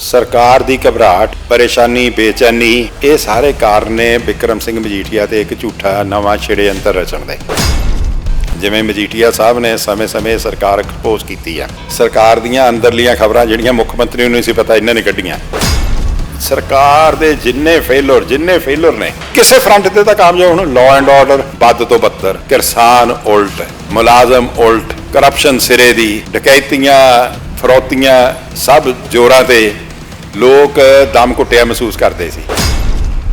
ਸਰਕਾਰ ਦੀ ਘਬਰਾਹਟ, ਪਰੇਸ਼ਾਨੀ, ਬੇਚੈਨੀ, ਇਹ ਸਾਰੇ ਕਾਰਨ ਨੇ ਵਿਕਰਮ ਸਿੰਘ ਮਜੀਠੀਆ ਤੇ ਇੱਕ ਝੂਠਾ ਨਵਾਂ ਛਿੜਯੰਤਰ ਰਚਣ ਦੇ। ਜਿਵੇਂ ਮਜੀਠੀਆ ਸਾਹਿਬ ਨੇ ਸਮੇਂ-ਸਮੇਂ ਸਰਕਾਰ ਐਕਸਪੋਜ਼ ਕੀਤੀ ਆ। ਸਰਕਾਰ ਦੀਆਂ ਅੰਦਰਲੀਆਂ ਖਬਰਾਂ ਜਿਹੜੀਆਂ ਮੁੱਖ ਮੰਤਰੀ ਨੂੰ ਨਹੀਂ ਸੀ ਪਤਾ, ਇਹਨਾਂ ਨੇ ਕੱਢੀਆਂ। ਸਰਕਾਰ ਦੇ ਜਿੰਨੇ ਫੇਲਰ ਜਿੰਨੇ ਫੇਲਰ ਨੇ, ਕਿਸੇ ਫਰੰਟ ਤੇ ਤਾਂ ਕਾਮਯਾਬ ਹੁਣ ਲਾਅ ਐਂਡ ਆਰਡਰ ਵੱਧ ਤੋਂ ਬੱਤਰ, ਕਿਰਸਾਨ ਉਲਟ, ਮੁਲਾਜ਼ਮ ਉਲਟ ਕਰਪਸ਼ਨ ਸਿਰੇ ਦੀ, ਡਕੈਤੀਆਂ, ਫਰੋਤੀਆਂ, ਸਭ ਜੋਰਾਂ ਤੇ ਲੋਕ ਦਮ ਘੁੱਟਿਆ ਮਹਿਸੂਸ ਕਰਦੇ ਸੀ।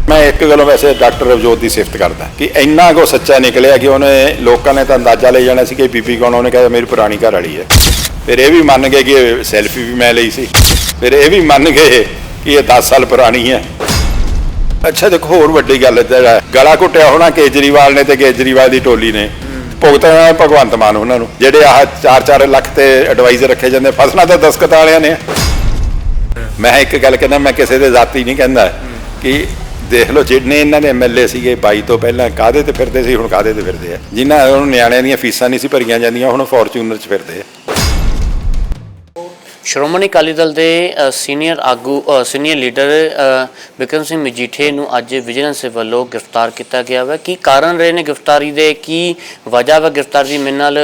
ਮੈਂ ਇੱਕ ਗੱਲੋਂ ਵੈਸੇ ਡਾਕਟਰ ਰਵਜੋਤ ਦੀ ਸਿਫਤ ਕਰਦਾ ਕਿ ਇੰਨਾ ਕੋ ਸੱਚਾ ਨਿਕਲਿਆ ਕਿ ਉਹਨੇ ਲੋਕਾਂ ਨੇ ਤਾਂ ਅੰਦਾਜ਼ਾ ਲੈ ਜਾਣਾ ਸੀ ਕਿ ਬੀਬੀ ਕੌਣ ਉਹਨੇ ਕਿਹਾ ਮੇਰੀ ਪੁਰਾਣੀ ਘਰ ਵਾਲੀ ਹੈ। ਫਿਰ ਇਹ ਵੀ ਮੰਨ ਗਏ ਕਿ ਸੈਲਫੀ ਵੀ ਮੈਂ ਲਈ ਸੀ। ਫਿਰ ਇਹ ਵੀ ਮੰਨ ਗਏ ਕਿ ਇਹ 10 ਸਾਲ ਪੁਰਾਣੀ ਹੈ। ਅੱਛਾ, ਦੇਖੋ, ਹੋਰ ਵੱਡੀ ਗੱਲ ਜਿਹੜਾ ਗਲਾ ਘੁੱਟਿਆ ਹੋਣਾ ਕੇਜਰੀਵਾਲ ਨੇ ਤੇ ਕੇਜਰੀਵਾਲ ਦੀ ਟੋਲੀ ਨੇ। ਭੁਗਤਣਾ ਭਗਵੰਤ ਮਾਨ ਉਹਨਾਂ ਨੂੰ। ਜਿਹੜੇ ਆਹ 4-4 ਲੱਖ ਤੇ ਐਡਵਾਈਜ਼ਰ ਰੱਖੇ ਜਾਂਦੇ ਫਸਣਾ ਤਾਂ ਦਸਕਤ ਵਾਲਿਆਂ ਨੇ। ਮੈਂ ਇੱਕ ਗੱਲ ਕਹਿੰਦਾ, ਮੈਂ ਕਿਸੇ ਦੇ ਜ਼ਾਤੀ ਨਹੀਂ ਕਹਿੰਦਾ ਕਿ ਦੇਖ ਲਓ, ਜਿੰਨੇ ਇਹਨਾਂ ਦੇ ਐਮਐਲਏ ਸੀਗੇ 22 ਤੋਂ ਪਹਿਲਾਂ ਕਾਦੇ ਤੇ ਫਿਰਦੇ ਸੀ, ਹੁਣ ਕਾਦੇ ਤੇ ਫਿਰਦੇ ਆ? ਜਿਨ੍ਹਾਂ ਨੂੰ ਨਿਆਣਿਆਂ ਦੀਆਂ ਫੀਸਾਂ ਨਹੀਂ ਸੀ ਭਰੀਆਂ ਜਾਂਦੀਆਂ, ਹੁਣ ਫੋਰਚੂਨਰ 'ਚ ਫਿਰਦੇ ਆ। ਸ਼੍ਰੋਮਣੀ ਅਕਾਲੀ ਦਲ ਦੇ ਸੀਨੀਅਰ ਆਗੂ ਸੀਨੀਅਰ ਲੀਡਰ ਅ, ਵਿਕਰਮ ਸਿੰਘ ਮਜੀਠੇ ਨੂੰ ਅੱਜ ਵਿਜੀਲੈਂਸ ਵੱਲੋਂ ਗ੍ਰਿਫਤਾਰ ਕੀਤਾ ਗਿਆ ਹੈ ਕੀ ਕਾਰਨ ਰਹੇ ਨੇ ਗ੍ਰਿਫਤਾਰੀ ਦੇ? ਕੀ ਵਜ੍ਹਾ ਵਾ ਗ੍ਰਿਫਤਾਰੀ? ਦੀ ਮੇਰੇ ਨਾਲ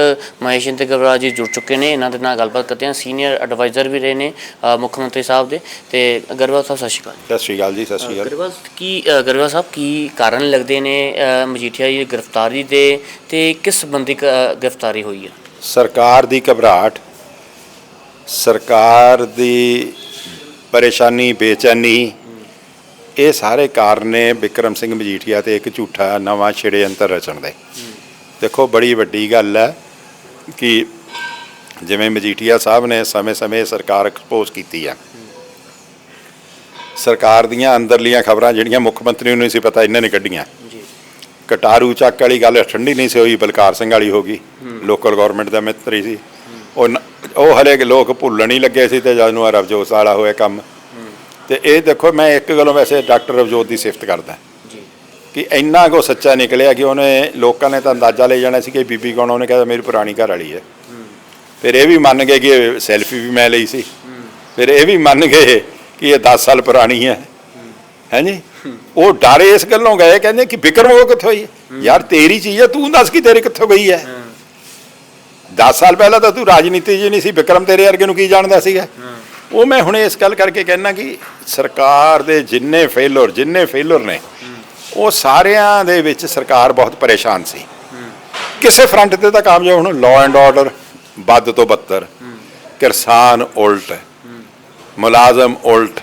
ਮਹੇਸ਼ ਇੰਦਰ ਜੀ ਜੁੜ ਚੁੱਕੇ ਨੇ। ਇਹਨਾਂ ਦੇ ਨਾਲ ਗੱਲਬਾਤ ਕਰਦੇ ਹਾਂ। ਸੀਨੀਅਰ ਐਡਵਾਈਜ਼ਰ ਵੀ ਰਹੇ ਨੇ ਮੁੱਖ ਮੰਤਰੀ ਸਾਹਿਬ ਦੇ। ਤੇ ਗਰਵਾਲ ਸਾਹਿਬ ਸਤਿ ਸ਼੍ਰੀ ਅਕਾਲ। ਸਤਿ ਸ਼੍ਰੀ ਅਕਾਲ ਜੀ ਸਤਿ ਸ਼੍ਰੀ ਅਕਾਲ। ਗਰਵਾਲ ਕੀ ਅ, ਗਰੇਵਾਲ ਸਾਹਿਬ ਕੀ ਕਾਰਨ ਲੱਗਦੇ ਨੇ ਮਜੀਠੀਆ ਦੀ ਗ੍ਰਿਫਤਾਰੀ ਦੇ? ਤੇ ਕਿਸ ਅ, ਗ੍ਰਿਫਤਾਰੀ ਹੋਈ ਹੈ ਸਰਕਾਰ ਦੀ ਘਬਰਾਹਟ ਸਰਕਾਰ ਦੀ ਪਰੇਸ਼ਾਨੀ ਬੇਚੈਨੀ ਇਹ ਸਾਰੇ ਕਾਰਨ ਨੇ ਵਿਕਰਮ ਸਿੰਘ ਮਜੀਠੀਆ ਤੇ ਇੱਕ ਝੂਠਾ ਨਵਾਂ ਛਿੜਯੰਤਰ ਰਚਣ ਦੇ। ਦੇਖੋ ਬੜੀ ਵੱਡੀ ਗੱਲ ਹੈ ਕਿ ਜਿਵੇਂ ਮਜੀਠੀਆ ਸਾਹਿਬ ਨੇ ਸਮੇਂ-ਸਮੇਂ ਸਰਕਾਰ ਐਕਸਪੋਜ਼ ਕੀਤੀ ਆ। ਸਰਕਾਰ ਦੀਆਂ ਅੰਦਰਲੀਆਂ ਖਬਰਾਂ ਜਿਹੜੀਆਂ ਮੁੱਖ ਮੰਤਰੀ ਨੂੰ ਨਹੀਂ ਸੀ ਪਤਾ ਇਹਨਾਂ ਨੇ ਕੱਢੀਆਂ। ਜੀ। ਕਟਾਰੂ ਚੱਕ ਵਾਲੀ ਗੱਲ ਠੰਡੀ ਨਹੀਂ ਸੀ ਹੋਈ ਬਲਕਾਰ ਸਿੰਘ ਵਾਲੀ ਹੋ ਗਈ। ਲੋਕਲ ਗਵਰਨਮੈਂਟ ਦਾ ਮਿੱਤਰੀ ਸੀ। ਉਹ ਉਹ ਹਲੇ ਲੋਕ ਭੁੱਲਣ ਹੀ ਲੱਗੇ ਸੀ ਤੇ ਜਦ ਨੂੰ ਰਵਜੋਤ ਵਾਲਾ ਹੋਇਆ ਕੰਮ। ਤੇ ਇਹ ਦੇਖੋ ਮੈਂ ਇੱਕ ਗੱਲੋਂ ਵੈਸੇ ਡਾਕਟਰ ਰਵਜੋਤ ਦੀ ਸਿਫਤ ਕਰਦਾ। ਕਿ ਇੰਨਾ ਕੋ ਸੱਚਾ ਨਿਕਲਿਆ ਕਿ ਉਹਨੇ ਲੋਕਾਂ ਨੇ ਤਾਂ ਅੰਦਾਜ਼ਾ ਲੈ ਜਾਣਾ ਸੀ ਕਿ ਬੀਬੀ ਕੌਣ ਉਹਨੇ ਕਿਹਾ ਮੇਰੀ ਪੁਰਾਣੀ ਘਰ ਵਾਲੀ ਹੈ। ਫਿਰ ਇਹ ਵੀ ਮੰਨ ਗਏ ਕਿ ਸੈਲਫੀ ਵੀ ਮੈਂ ਲਈ ਸੀ। ਫਿਰ ਇਹ ਵੀ ਮੰਨ ਗਏ ਕਿ ਇਹ 10 ਸਾਲ ਪੁਰਾਣੀ ਹੈ। ਹੈਂਜੀ ਉਹ ਡਰ ਇਸ ਗੱਲੋਂ ਗਏ ਕਹਿੰਦੇ ਕਿ ਵਿਕਰਮ ਉਹ ਕਿੱਥੋਂ ਹੋਈ ਯਾਰ ਤੇਰੀ ਚੀਜ਼ ਹੈ ਤੂੰ ਦੱਸ ਕਿ ਤੇਰੇ ਕਿੱਥੋਂ ਗਈ ਹੈ। 10 ਸਾਲ ਪਹਿਲਾਂ ਤਾਂ ਤੂੰ ਰਾਜਨੀਤੀ 'ਚ ਨਹੀਂ ਸੀ ਵਿਕਰਮ ਤੇਰੇ ਵਰਗੇ ਨੂੰ ਕੀ ਜਾਣਦਾ ਸੀਗਾ? ਉਹ ਮੈਂ ਹੁਣ ਇਸ ਗੱਲ ਕਰਕੇ ਕਹਿਣਾ ਕਿ ਸਰਕਾਰ ਦੇ ਜਿੰਨੇ ਫੇਲਰ ਜਿੰਨੇ ਫੇਲਰ ਨੇ ਉਹ ਸਾਰਿਆਂ ਦੇ ਵਿੱਚ ਸਰਕਾਰ ਬਹੁਤ ਪਰੇਸ਼ਾਨ ਸੀ। ਕਿਸੇ ਫਰੰਟ ਤੇ ਤਾਂ ਕਾਮਯਾਬ ਹੁਣ ਲਾਅ ਐਂਡ ਆਰਡਰ ਵੱਧ ਤੋਂ ਬੱਤਰ ਕਿਰਸਾਨ ਉਲਟ ਮੁਲਾਜ਼ਮ ਉਲਟ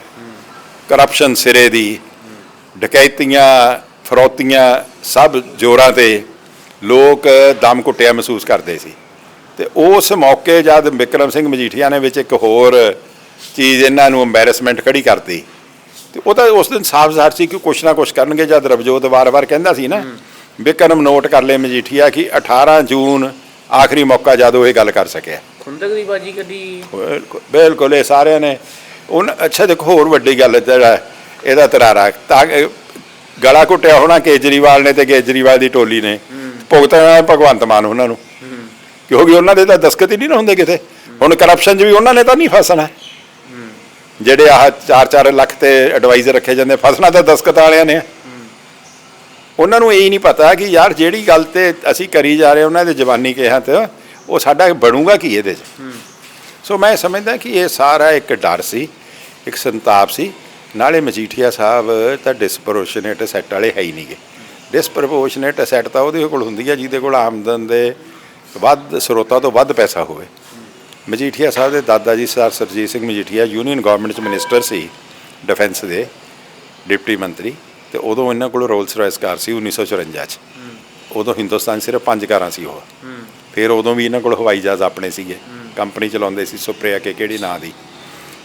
ਕਰਪਸ਼ਨ ਸਿਰੇ ਦੀ ਡਕੈਤੀਆਂ ਫਰੌਤੀਆਂ ਸਭ ਜੋਰਾਂ ਤੇ ਲੋਕ ਦਮ ਘੁੱਟਿਆ ਮਹਿਸੂਸ ਕਰਦੇ ਸੀ। ਤੇ ਉਸ ਮੌਕੇ ਜਦ ਵਿਕਰਮ ਸਿੰਘ ਮਜੀਠੀਆ ਨੇ ਵਿੱਚ ਇੱਕ ਹੋਰ ਚੀਜ਼ ਇਹਨਾਂ ਨੂੰ ਐਮਬੈਰਸਮੈਂਟ ਖੜੀ ਕਰਤੀ ਤੇ ਉਹ ਤਾਂ ਉਸ ਦਿਨ ਸਾਫ਼ ਜ਼ਾਹਰ ਸੀ ਕਿ ਕੁਛ ਨਾ ਕੁਛ ਕਰਨਗੇ ਜਦ ਰਵਜੋਤ ਵਾਰ-ਵਾਰ ਕਹਿੰਦਾ ਸੀ ਨਾ ਵਿਕਰਮ ਨੋਟ ਕਰ ਲੈ ਮਜੀਠੀਆ ਕਿ 18 ਜੂਨ ਆਖਰੀ ਮੌਕਾ ਜਦ ਉਹ ਇਹ ਗੱਲ ਕਰ ਸਕਿਆ। ਖੁੰਦਕ ਦੀ ਬਾਜੀ ਕੱਢੀ। ਬਿਲਕੁਲ ਇਹ ਸਾਰਿਆਂ ਨੇ ਉਹਨ ਅੱਛਾ ਦੇਖੋ ਹੋਰ ਵੱਡੀ ਗੱਲ ਜਿਹੜਾ ਇਹਦਾ ਤਰਾਰਾ ਤਾਂ ਗਲਾ ਘੁੱਟਿਆ ਹੋਣਾ ਕੇਜਰੀਵਾਲ ਨੇ ਤੇ ਕੇਜਰੀਵਾਲ ਦੀ ਟੋਲੀ ਨੇ। ਭੁਗਤਣਾ ਭਗਵੰਤ ਮਾਨ ਉਹਨਾਂ ਨੂੰ। ਕਿਉਂਕਿ ਉਹਨਾਂ ਦੇ ਤਾਂ ਦਸਕਤ ਹੀ ਨਹੀਂ ਨਾ ਹੁੰਦੇ ਕਿਤੇ। ਹੁਣ ਕਰਪਸ਼ਨ 'ਚ ਵੀ ਉਹਨਾਂ ਨੇ ਤਾਂ ਨਹੀਂ ਫਸਣਾ। ਜਿਹੜੇ ਆਹ 4-4 ਲੱਖ ਤੇ ਐਡਵਾਈਜ਼ਰ ਰੱਖੇ ਜਾਂਦੇ, ਫਸਣਾ ਤਾਂ ਦਸਕਤ ਵਾਲਿਆਂ ਨੇ। ਉਹਨਾਂ ਨੂੰ ਇਹ ਨਹੀਂ ਪਤਾ ਕਿ ਯਾਰ ਜਿਹੜੀ ਗੱਲ ਤੇ ਅਸੀਂ ਕਰੀ ਜਾ ਰਹੇ ਉਹਨਾਂ ਦੇ ਜਵਾਨੀ ਕਿਹਾ ਤੇ ਉਹ ਸਾਡਾ ਬਣੂਗਾ ਕੀ ਇਹਦੇ 'ਚ? ਸੋ ਮੈਂ ਸਮਝਦਾ ਕਿ ਇਹ ਸਾਰਾ ਇੱਕ ਡਰ ਸੀ, ਇੱਕ ਸੰਤਾਪ ਸੀ। ਨਾਲੇ ਮਜੀਠੀਆ ਸਾਹਿਬ ਤਾਂ ਡਿਸਪਰੋਸ਼ਨੇਟ ਸੈੱਟ ਵਾਲੇ ਹੈ ਹੀ ਨਹੀਂਗੇ। ਡਿਸਪਰੋਪੋਰਸ਼ਨੇਟ ਸੈੱਟ ਤਾਂ ਉਹਦੇ ਕੋਲ ਹੁੰਦੀ ਹੈ ਜਿਹਦੇ ਕੋਲ ਆਮਦਨ ਦੇ ਵੱਧ ਸਰੋਤਾਂ ਤੋਂ ਵੱਧ ਪੈਸਾ ਹੋਵੇ। ਮਜੀਠੀਆ ਸਾਹਿਬ ਦੇ ਦਾਦਾ ਜੀ sir Surjit Singh Majithia union government ਚ ਮਿਨਿਸਟਰ ਸੀ ਡਿਫੈਂਸ ਦੇ, ਡਿਪਟੀ ਮੰਤਰੀ, ਤੇ ਉਦੋਂ ਇਹਨਾਂ ਕੋਲ ਰੋਲਸ ਰਾਇਸ ਕਾਰ ਸੀ 1954 ਚ। ਉਦੋਂ ਹਿੰਦੁਸਤਾਨ ਸਿਰਫ ਪੰਜ ਕਾਰਾਂ ਸੀ ਉਹ। ਫਿਰ ਉਦੋਂ ਵੀ ਇਹਨਾਂ ਕੋਲ ਹਵਾਈ ਜਹਾਜ਼ ਆਪਣੇ ਸੀਗੇ। ਕੰਪਨੀ ਚਲਾਉਂਦੇ ਸੀ ਸੁਪਰੀਆ ਕੇ ਕਿਹੜੀ ਨਾਂ ਦੀ।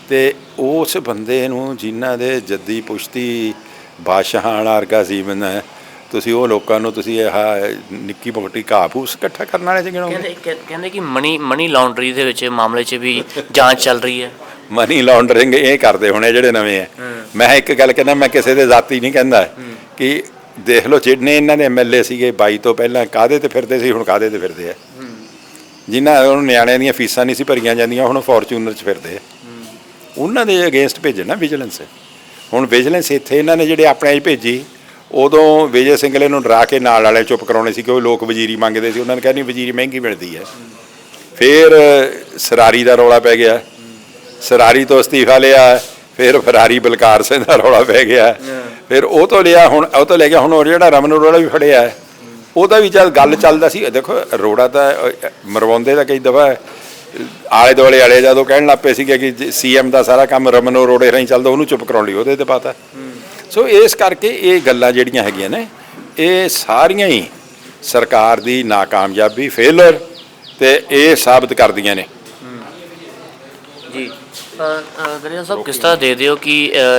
ਤੇ ਉਸ ਬੰਦੇ ਨੂੰ ਜਿਨ੍ਹਾਂ ਦੇ ਜੱਦੀ ਪੁਸ਼ਤੀ ਬਾਦਸ਼ਾਹਾਂ ਵਾਲਾ ਵਰਗਾ ਸੀ ਬੰਦਾ ਤੁਸੀਂ ਉਹ ਲੋਕਾਂ ਨੂੰ ਤੁਸੀਂ ਇਹ ਨਿੱਕੀ ਮੋਟੀ ਘਾਹ ਫੂਸ ਇਕੱਠਾ ਕਰਨ ਵਾਲੇ ਚ ਗਿਣੋਗੇ ਕਹਿੰਦੇ ਕਹਿ- ਕਹਿੰਦੇ ਕਿ ਮਨੀ ਮਨੀ ਲਾਉਂਡਰੀ ਦੇ ਵਿੱਚ ਮਾਮਲੇ 'ਚ ਵੀ ਜਾਂਚ ਚੱਲ ਰਹੀ ਹੈ। ਮਨੀ ਲਾਂਡਰਿੰਗ ਇਹ ਕਰਦੇ ਹੋਣੇ ਜਿਹੜੇ ਨਵੇਂ ਆ। ਮੈਂ ਇੱਕ ਗੱਲ ਕਹਿੰਦਾ ਮੈਂ ਕਿਸੇ ਦੇ ਜ਼ਾਤੀ ਨਹੀਂ ਕਹਿੰਦਾ ਕਿ ਦੇਖ ਲਓ ਜਿੰਨੇ ਇਹਨਾਂ ਦੇ ਐਮਐਲਏ ਸੀਗੇ 22 ਤੋਂ ਪਹਿਲਾਂ ਕਾਦੇ ਤੇ ਫਿਰਦੇ ਸੀ ਹੁਣ ਕਾਦੇ ਤੇ ਫਿਰਦੇ ਆ? ਜਿਨ੍ਹਾਂ ਨੂੰ ਨਿਆਣਿਆਂ ਦੀਆਂ ਫੀਸਾਂ ਨਹੀਂ ਸੀ ਭਰੀਆਂ ਜਾਂਦੀਆਂ ਹੁਣ ਫੋਰਚੂਨਰ 'ਚ ਫਿਰਦੇ ਆ। ਉਹਨਾਂ ਦੇ ਅਗੇਂਸਟ ਭੇਜਣ ਵਿਜੀਲੈਂਸ। ਹੁਣ ਵਿਜੀਲੈਂਸ ਇੱਥੇ ਇਹਨਾਂ ਨੇ ਜਿਹੜੇ ਆਪਣੇ ਭੇਜੀ ਉਦੋਂ ਵਿਜੇ ਸਿੰਗਲੇ ਨੂੰ ਡਰਾ ਕੇ ਨਾਲ ਵਾਲੇ ਚੁੱਪ ਕਰਾਉਣੇ ਸੀ ਕਿਉਂਕਿ ਲੋਕ ਵਜ਼ੀਰੀ ਮੰਗਦੇ ਸੀ। ਉਹਨਾਂ ਨੇ ਕਿਹਾ, ਨਹੀਂ, ਵਜ਼ੀਰੀ ਮਹਿੰਗੀ ਮਿਲਦੀ ਹੈ। ਫਿਰ ਸਰਾਰੀ ਦਾ ਰੌਲਾ ਪੈ ਗਿਆ। ਸਰਾਰੀ ਤੋਂ ਅਸਤੀਫਾ ਲਿਆ, ਫਿਰ ਫਰਾਰੀ ਬਲਕਾਰ ਸਿੰਘ ਦਾ ਰੌਲਾ ਪੈ ਗਿਆ। ਫਿਰ ਉਹ ਤੋਂ ਲਿਆ, ਹੁਣ ਉਹ ਤੋਂ ਲੈ ਗਿਆ ਹੁਣ ਉਹ ਜਿਹੜਾ ਰਮਨ ਅਰੋੜਾ ਵੀ ਫੜਿਆ ਉਹਦਾ ਵੀ ਜਦ ਗੱਲ ਚੱਲਦਾ ਸੀ। ਦੇਖੋ ਰੋੜਾ ਤਾਂ ਮਰਵਾਉਂਦੇ ਦਾ ਕਈ ਦਫਾ ਆਲੇ ਦੁਆਲੇ ਵਾਲੇ ਜਦੋਂ ਕਹਿਣ ਲੱਪੇ ਸੀਗੇ ਕਿ ਸੀਐਮ ਦਾ ਸਾਰਾ ਕੰਮ ਰਮਨ ਅਰੋੜੇ ਰਾਹੀਂ ਚੱਲਦਾ, ਉਹਨੂੰ ਚੁੱਪ ਕਰਾਉਣ ਲਈ ਉਹਦੇ ਤੇ ਪਤਾ। ਸੋ ਇਸ ਕਰਕੇ ਇਹ ਗੱਲਾਂ ਜਿਹੜੀਆਂ ਹੈਗੀਆਂ ਨੇ ਇਹ ਸਾਰੀਆਂ ਹੀ ਸਰਕਾਰ ਦੀ ਨਾਕਾਮਯਾਬੀ ਫੇਲਰ ਤੇ ਇਹ ਸਾਬਤ ਕਰਦੀਆਂ ਨੇ। ਜੀ ਗਰੇਜਾ ਸਾਹਿਬ ਕਿਸ ਤਰ੍ਹਾਂ ਦੇ ਦਿਓ ਕਿ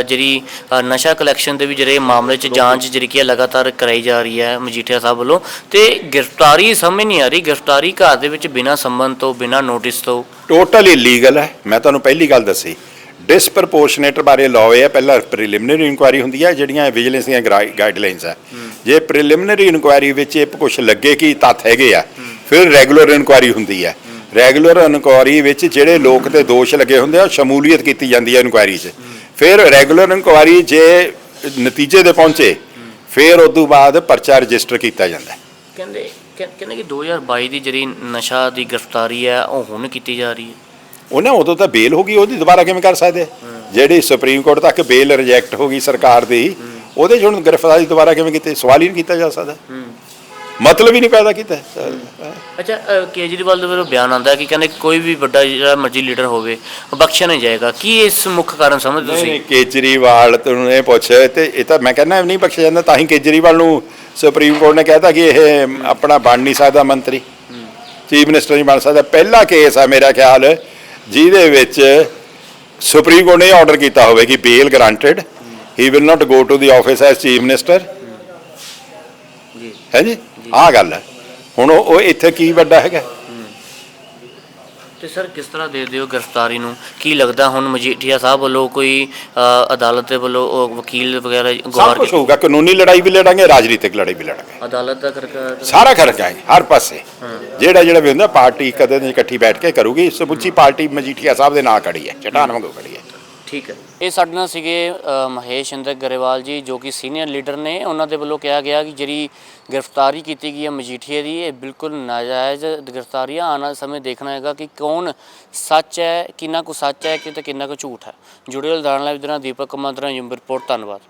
ਜਿਹੜੀ ਨਸ਼ਾ ਕਲੈਕਸ਼ਨ ਦੇ ਵੀ ਜਿਹੜੇ ਮਾਮਲੇ 'ਚ ਜਾਂਚ ਜਿਹੜੀ ਕੀ ਲਗਾਤਾਰ ਕਰਾਈ ਜਾ ਰਹੀ ਹੈ ਮਜੀਠੀਆ ਸਾਹਿਬ ਵੱਲੋਂ ਤੇ ਗ੍ਰਿਫਤਾਰੀ ਸਮਝ ਨਹੀਂ ਆ ਰਹੀ ਗ੍ਰਿਫਤਾਰੀ ਘਰ ਦੇ ਵਿੱਚ ਬਿਨਾਂ ਸੰਬੰਧ ਤੋਂ ਬਿਨਾਂ ਨੋਟਿਸ ਤੋਂ। ਟੋਟਲ ਇਲੀਗਲ ਹੈ। ਮੈਂ ਤੁਹਾਨੂੰ ਪਹਿਲੀ ਗੱਲ ਦੱਸੀ। ਡਿਸਪ੍ਰਪੋਰਸ਼ਨੇਟ ਬਾਰੇ ਲਾਅ ਹੈ ਪਹਿਲਾਂ ਪ੍ਰੀਲਿਮਿਨਰੀ ਇਨਕੁਆਇਰੀ ਹੁੰਦੀ ਹੈ ਜਿਹੜੀਆਂ ਵਿਜੀਲੈਂਸ ਦੀਆਂ ਗਾਈਡਲਾਈਨਸ ਹੈ। ਜੇ ਪ੍ਰੀਲਿਮਿਨਰੀ ਇਨਕੁਆਇਰੀ ਵਿੱਚ ਇਹ ਕੁਝ ਲੱਗੇ ਕਿ ਤੱਥ ਹੈਗੇ ਆ ਫਿਰ ਰੈਗੂਲਰ ਇਨਕੁਆਇਰੀ ਹੁੰਦੀ ਹੈ। ਰੈਗੂਲਰ ਇਨਕੁਆਇਰੀ ਵਿੱਚ ਜਿਹੜੇ ਲੋਕ ਤੇ ਦੋਸ਼ ਲੱਗੇ ਹੁੰਦੇ ਆ ਸ਼ਮੂਲੀਅਤ ਕੀਤੀ ਜਾਂਦੀ ਹੈ ਇਨਕੁਆਇਰੀ 'ਚ। ਫਿਰ ਰੈਗੂਲਰ ਇਨਕੁਆਇਰੀ ਜੇ ਨਤੀਜੇ ਦੇ ਪਹੁੰਚੇ ਫਿਰ ਉਸ ਤੋਂ ਬਾਅਦ ਪਰਚਾ ਰਜਿਸਟਰ ਕੀਤਾ ਜਾਂਦਾ ਕਹਿੰਦੇ ਕਹਿ- ਕਹਿੰਦੇ ਕਿ 2022 ਦੀ ਜਿਹੜੀ ਨਸ਼ਾ ਦੀ ਗ੍ਰਿਫਤਾਰੀ ਹੈ ਉਹ ਹੁਣ ਕੀਤੀ ਜਾ ਰਹੀ ਹੈ। ਉਹਨਾਂ ਉਦੋਂ ਤਾਂ ਬੇਲ ਹੋ ਗਈ ਉਹਦੀ ਦੁਬਾਰਾ ਕਿਵੇਂ ਕਰ ਸਕਦੇ? ਜਿਹੜੀ ਸੁਪਰੀਮ ਕੋਰਟ ਤੱਕ ਬੇਲ ਰਿਜੈਕਟ ਹੋ ਗਈ ਸਰਕਾਰ ਦੀ ਉਹਦੇ ਹੁਣ ਗ੍ਰਿਫਤਾਰੀ ਦੁਬਾਰਾ ਕਿਵੇਂ ਕੀਤੀ? ਸਵਾਲ ਹੀ ਨਹੀਂ ਕੀਤਾ ਜਾ ਸਕਦਾ। ਮਤਲਬ ਹੀ ਨਹੀਂ ਪੈਦਾ ਕੀਤਾ। ਅੱਛਾ ਕੇਜਰੀਵਾਲ ਦੇ ਵੱਲੋਂ ਬਿਆਨ ਆਉਂਦਾ ਹੈ ਕਿ ਕਹਿੰਦੇ ਕੋਈ ਵੀ ਵੱਡਾ ਜਿਹੜਾ ਮਰਜ਼ੀ ਲੀਡਰ ਹੋਵੇ ਬਖਸ਼ਿਆ ਨਹੀਂ ਜਾਏਗਾ। ਕੀ ਇਸ ਮੁੱਖ ਕਾਰਨ ਸਮਝਦੇ ਨਹੀਂ ਤੁਸੀਂ? ਨਹੀਂ ਕੇਜਰੀਵਾਲ ਤੈਨੂੰ ਇਹ ਪੁੱਛ ਤੇ ਇਹ ਤਾਂ ਮੈਂ ਕਹਿੰਦਾ ਨਹੀਂ ਬਖਸ਼ਿਆ ਜਾਂਦਾ ਤਾਂ ਹੀ ਕੇਜਰੀਵਾਲ ਨੂੰ ਸੁਪਰੀਮ ਕੋਰਟ ਨੇ ਕਹਿਤਾ ਕਿ ਇਹ ਆਪਣਾ ਬਣ ਨਹੀਂ ਸਕਦਾ ਮੰਤਰੀ। ਚੀਫ ਮਿਨਿਸਟਰ ਨਹੀਂ ਬਣ ਸਕਦਾ। ਪਹਿਲਾ ਕੇਸ ਆ ਮੇਰਾ ਖਿਆਲ ਜਿਹਦੇ ਵਿੱਚ ਸੁਪਰੀਮ ਕੋਰਟ ਨੇ ਆਰਡਰ ਕੀਤਾ ਹੋਵੇ ਕਿ bail granted he will not go to the office as chief minister ਜੀ। ਹੈ ਜੀ? ਆਹ ਗੱਲ ਹੈ। ਹੁਣ ਉਹ ਉਹ ਇੱਥੇ ਕੀ ਵੱਡਾ ਹੈਗਾ? ਤੇ ਸਰ ਕਿਸ ਤਰ੍ਹਾਂ ਦੇ ਦਿਓ ਗ੍ਰਿਫਤਾਰੀ ਨੂੰ? ਕੀ ਲੱਗਦਾ ਹੁਣ ਮਜੀਠੀਆ ਸਾਹਿਬ ਵੱਲੋਂ ਕੋਈ ਅ, ਅਦਾਲਤ ਦੇ ਵੱਲੋਂ ਉਹ ਵਕੀਲ ਵਗੈਰਾ ਸਭ ਗੁਹਾਰ ਕੁਝ ਹੋਊਗਾ ਕਾਨੂੰਨੀ ਲੜਾਈ ਵੀ ਲੜਾਂਗੇ ਰਾਜਨੀਤਿਕ ਲੜਾਈ ਵੀ ਲੜਾਂਗੇ। ਅਦਾਲਤ ਦਾ ਕਰਕੇ ਸਾਰਾ ਖਰਚਾ ਹੈ ਹਰ ਪਾਸੇ। ਜਿਹੜਾ ਜਿਹੜਾ ਵੀ ਹੁੰਦਾ ਪਾਰਟੀ ਕਦੇ ਨਹੀਂ ਇਕੱਠੀ ਬੈਠ ਕੇ ਕਰੂਗੀ ਸਮੁੱਚੀ ਪਾਰਟੀ ਮਜੀਠੀਆ ਸਾਹਿਬ ਦੇ ਨਾਂ ਖੜੀ ਹੈ ਚਟਾਨ ਵਾਂਗੂ ਖੜੀ ਹੈ। ਠੀਕ ਹੈ। ਇਹ ਸਾਡੇ ਨਾਲ ਸੀਗੇ ਅ, ਮਹੇਸ਼ ਇੰਦਰ ਗਰੇਵਾਲ ਜੀ ਜੋ ਕਿ ਸੀਨੀਅਰ ਲੀਡਰ ਨੇ। ਉਹਨਾਂ ਦੇ ਵੱਲੋਂ ਕਿਹਾ ਗਿਆ ਕਿ ਜਿਹੜੀ ਗ੍ਰਿਫਤਾਰੀ ਕੀਤੀ ਗਈ ਹੈ ਮਜੀਠੀਏ ਦੀ ਇਹ ਬਿਲਕੁਲ ਨਾਜਾਇਜ਼ ਗ੍ਰਿਫਤਾਰੀ ਹੈ ਆਉਣ ਵਾਲੇ ਸਮੇਂ ਦੇਖਣਾ ਹੈਗਾ ਕਿ ਕੌਣ ਸੱਚ ਹੈ ਕਿੰਨਾ ਕੁ ਸੱਚ ਹੈ ਕਿ ਤੇ ਕਿੰਨਾ ਕੁ ਝੂਠ ਹੈ। ਜੁੜੇ ਹੋਏ ਲਦਾਨ ਲਾਈਵ ਦੇ ਨਾਲ ਦੀਪਕ ਕੁਮਾਰ ਦਾ ਰਿਪੋਰਟ। ਧੰਨਵਾਦ।